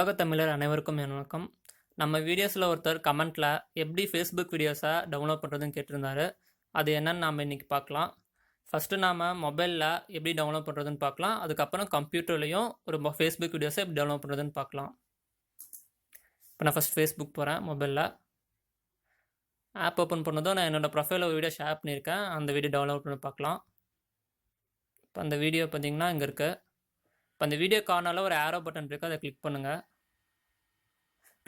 உலகத் தமிழர் அனைவருக்கும் என் வணக்கம். நம்ம வீடியோஸில் ஒருத்தர் கமெண்ட்டில் எப்படி ஃபேஸ்புக் வீடியோஸை டவுன்லோட் பண்ணுறதுன்னு கேட்டிருந்தாரு. அது என்னன்னு நாம் இன்றைக்கி பார்க்கலாம். ஃபஸ்ட்டு நாம் மொபைலில் எப்படி டவுன்லோட் பண்ணுறதுன்னு பார்க்கலாம். அதுக்கப்புறம் கம்ப்யூட்டர்லேயும் ஒரு ஃபேஸ்புக் வீடியோஸை எப்படி டவுன்லோட் பண்ணுறதுன்னு பார்க்கலாம். இப்போ நான் ஃபஸ்ட் ஃபேஸ்புக் போகிறேன் மொபைலில் ஆப் ஓப்பன் பண்ணதும் நான் என்னோடய ப்ரொஃபைலில் ஒரு வீடியோ ஷேர் பண்ணியிருக்கேன். அந்த வீடியோ டவுன்லோட் பண்ணி பார்க்கலாம். இப்போ அந்த வீடியோ பார்த்தீங்கன்னா இங்கே இருக்குது இப்போ அந்த வீடியோ கார்னரில் ஒரு ஆரோ பட்டன் இருக்குது அதை கிளிக் பண்ணுங்கள்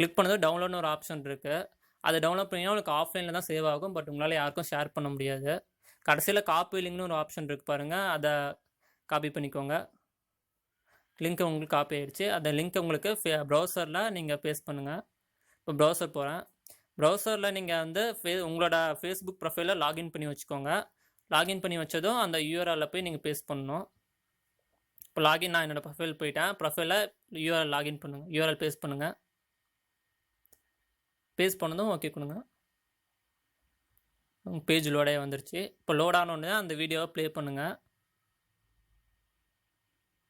கிளிக் பண்ணது டவுன்லோட்னு ஒரு ஆப்ஷன் இருக்குது அதை டவுன்லோட் பண்ணிங்கன்னா உங்களுக்கு ஆஃப்லைனில் தான் சேவ் ஆகும். பட் உங்களால் யாருக்கும் ஷேர் பண்ண முடியாது. கடைசியில் காப்பி லிங்க்னு ஒரு ஆப்ஷன் இருக்குது பாருங்கள் அதை காப்பி பண்ணிக்கோங்க. லிங்க் உங்களுக்கு காப்பி ஆகிடுச்சு அந்த லிங்க் உங்களுக்கு ப்ரௌசரில் நீங்கள் பேஸ்ட் பண்ணுங்கள் இப்போ ப்ரௌசர் போகிறேன் ப்ரௌசரில் நீங்கள் வந்து ஃபே உங்களோட ஃபேஸ்புக் ப்ரொஃபைலில் லாகின் பண்ணி வச்சுக்கோங்க. லாகின் பண்ணி வச்சதும் அந்த யூஆர்எல்ல போய் நீங்கள் பேஸ்ட் பண்ணணும். இப்போ லாகின் நான் என்னோடய ப்ரொஃபைல் போயிட்டேன். ப்ரொஃபைலில் யூஆர்எல் லாகின் பண்ணுங்கள் யூஆர்எல் பேஸ்ட் பண்ணுங்கள் பேஸ் பண்ணதும் ஓகே கொடுங்க. உங்கள் பேஜ் லோடே வந்துருச்சு. இப்போ லோட் ஆனோடனே அந்த வீடியோவை ப்ளே பண்ணுங்கள்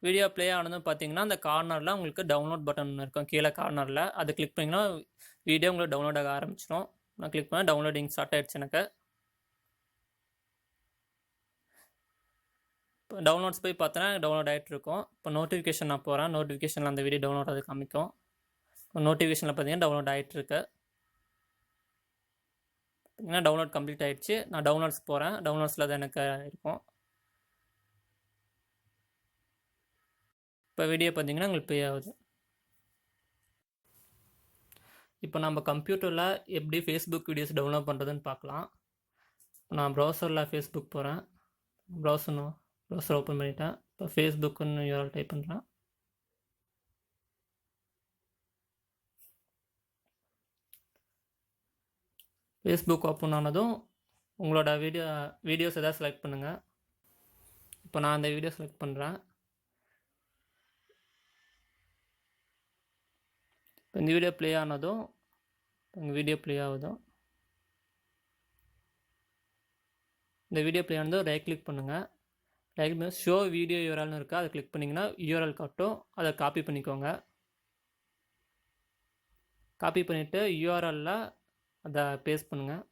வீடியோ ப்ளே ஆனதும் பார்த்தீங்கன்னா அந்த கார்னரில் உங்களுக்கு டவுன்லோட் பட்டன் இருக்கும். கீழே கார்னரில் அதை கிளிக் பண்ணிங்கன்னா வீடியோ உங்களுக்கு டவுன்லோட் ஆக ஆரம்பிச்சிடும் நான் கிளிக் பண்ண டவுன்லோடிங் ஸ்டார்ட் ஆகிடுச்சு எனக்கு. இப்போ டவுன்லோட்ஸ் போய் பார்த்தோன்னா டவுன்லோட் ஆகிட்டு இருக்கும். இப்போ நோட்டிஃபிகேஷன் நான் போகிறேன் நோட்டிஃபிகேஷனில் அந்த வீடியோ டவுன்லோட் அது காமிக்கும். இப்போ நோட்டிஃபிகேஷனில் பார்த்தீங்கன்னா டவுன்லோட் ஆகிட்டு இருக்கு. பார்த்தீங்கன்னா டவுன்லோட் கம்ப்ளீட் ஆகிடுச்சு நான் டவுன்லோட்ஸ் போகிறேன் டவுன்லோட்ஸில் தான் எனக்கு இருக்கும். இப்போ வீடியோ பார்த்தீங்கன்னா உங்களுக்கு ப்ளே ஆகுது. இப்போ நம்ம கம்ப்யூட்டரில் எப்படி ஃபேஸ்புக் வீடியோஸ் டவுன்லோட் பண்ணுறதுன்னு பார்க்கலாம். நான் ப்ரௌசரில் ஃபேஸ்புக் போகிறேன் ப்ரௌசர் ப்ரௌசர் ஓப்பன் பண்ணிட்டேன். இப்போ ஃபேஸ்புக்குன்னு யூஆர் டைப் பண்ணுறேன் ஃபேஸ்புக் ஓப்பன் ஆனதும் உங்களோட வீடியோ வீடியோஸ் எதாவது செலக்ட் பண்ணுங்கள் இப்போ நான் அந்த வீடியோ செலக்ட் பண்ணுறேன் இப்போ இந்த வீடியோ ப்ளே ஆனதும் உங்கள் வீடியோ ப்ளே ஆகுதும். இந்த வீடியோ ப்ளே ஆனதும் ரைட் கிளிக் பண்ணுங்கள் ரைட் பண்ணி ஷோ வீடியோ யூஆர்எல்னு இருக்கா. அதை கிளிக் பண்ணிங்கன்னா யூஆர்எல் காட்டும். அதை காப்பி பண்ணிக்கோங்க. காப்பி பண்ணிவிட்டு யூஆர்எல்லில் அதை பேஸ்ட் பண்ணுங்கள்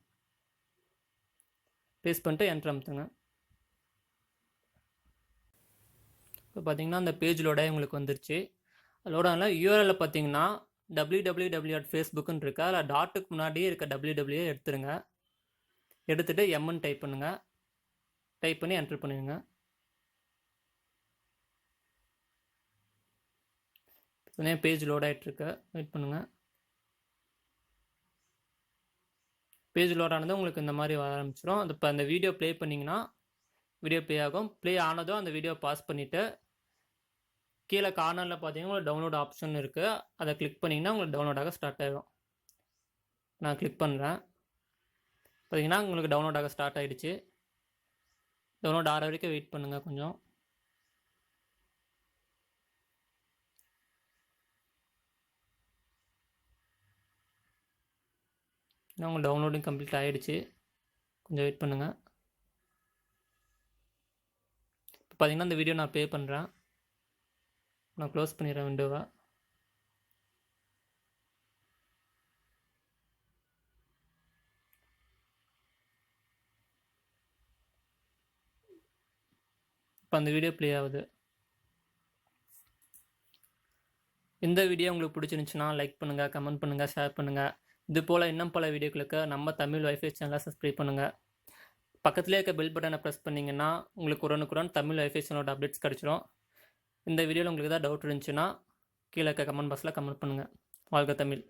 பேஸ்ட் பண்ணிட்டு என்ட்ரு அமுத்துங்க இப்போ பார்த்தீங்கன்னா அந்த பேஜ் லோடாக உங்களுக்கு வந்துருச்சு. லோடால யூஆர்எல்ல பார்த்தீங்கன்னா டபிள்யூ டபிள்யூ டபிள்யூ டாட் ஃபேஸ்புக்குன்னு இருக்கா. அதில் டாட்டுக்கு முன்னாடியே இருக்க டபிள்யூ டபிள்யூ எடுத்துருங்க எடுத்துகிட்டு எம்என் டைப் பண்ணுங்கள் டைப் பண்ணி என்ட்ரு பண்ணிடுங்க. பேஜ் லோட் ஆகிட்டுருக்கு வெயிட் பண்ணுங்கள் பேஜ் லோட் ஆனதும் உங்களுக்கு இந்த மாதிரி வர ஆரம்பிச்சிடும் அந்த இப்போ அந்த வீடியோ ப்ளே பண்ணிங்கன்னா வீடியோ ப்ளே ஆகும். ப்ளே ஆனதும் அந்த வீடியோ பாஸ் பண்ணிவிட்டு கீழே கார்னரில் பார்த்தீங்கன்னா உங்களுக்கு டவுன்லோட் ஆப்ஷன் இருக்குது அதை கிளிக் பண்ணிங்கன்னா உங்களுக்கு டவுன்லோட் ஆக ஸ்டார்ட் ஆகிடும் நான் கிளிக் பண்ணுறேன் பார்த்தீங்கன்னா உங்களுக்கு டவுன்லோட் ஆக ஸ்டார்ட் ஆகிடுச்சு டவுன்லோட் ஆகிற வரைக்கும் வெயிட் பண்ணுங்கள் கொஞ்சம். இன்னும் உங்கள் டவுன்லோடிங் கம்ப்ளீட் ஆகிடுச்சு கொஞ்சம் வெயிட் பண்ணுங்கள் இப்போ பார்த்தீங்கன்னா இந்த வீடியோ நான் பே பண்ணுறேன் நான் க்ளோஸ் பண்ணிடுறேன் விண்டோவை இப்போ அந்த வீடியோ ப்ளே ஆகுது. இந்த வீடியோ உங்களுக்கு பிடிச்சிருந்துச்சுன்னா லைக் பண்ணுங்கள் கமெண்ட் பண்ணுங்கள் ஷேர் பண்ணுங்கள் இது போல் இன்னும் பல வீடியோக்களுக்கு நம்ம தமிழ் வைஃபை சேனலை சப்ஸ்கிரைப் பண்ணுங்கள் பக்கத்துலேயே இருக்க பெல் பட்டனை ப்ரெஸ் பண்ணிங்கன்னா உங்களுக்கு உடனுக்குடன் தமிழ் வைஃபை சேனலோட அப்டேட்ஸ் கிடச்சிரும். இந்த வீடியோவில் உங்களுக்கு ஏதாவது டவுட் இருந்துச்சுன்னா கீழே இருக்க கமெண்ட் பாக்ஸில் கமெண்ட் பண்ணுங்கள் வாழ்க தமிழ்.